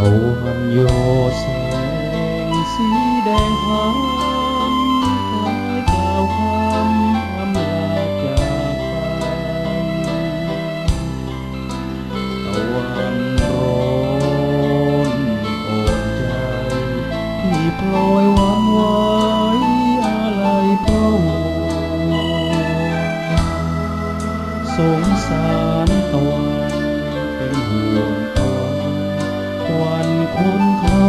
าวันโยแสงสีแดงพันคล้ายกล่าวคำอำลาจากไปตะวันร้อนอ่อนใจที่พลอยหวันไหวอะไรเพราะสงสารตะวันเป็นห่วง คนเขา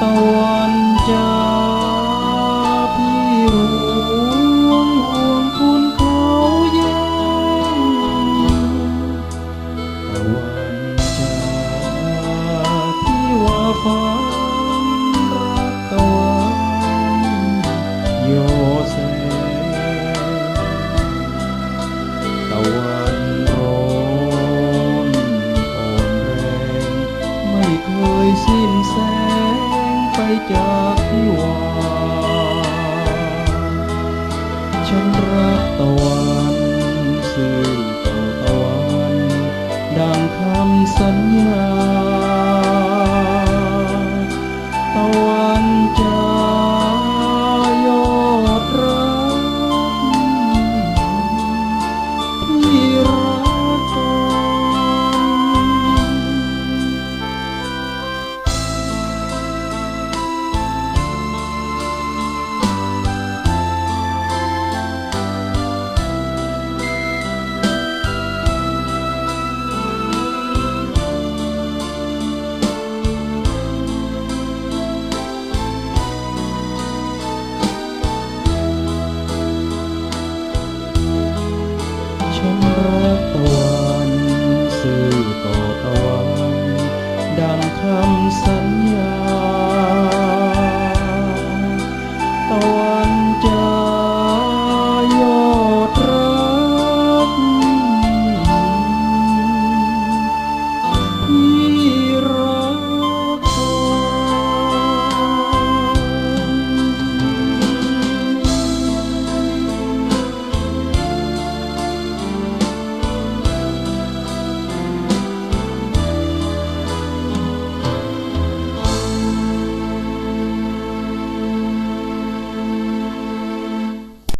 ตะวันจ้าพี่ห่วงห่วงคุณเขาแย่งตะวันจ้าพี่ว่าฝันรักตะวันยแจากที่วานฉันรักตะวันสื่อต่อตะวันดังคำสัญญา ตะวันจะ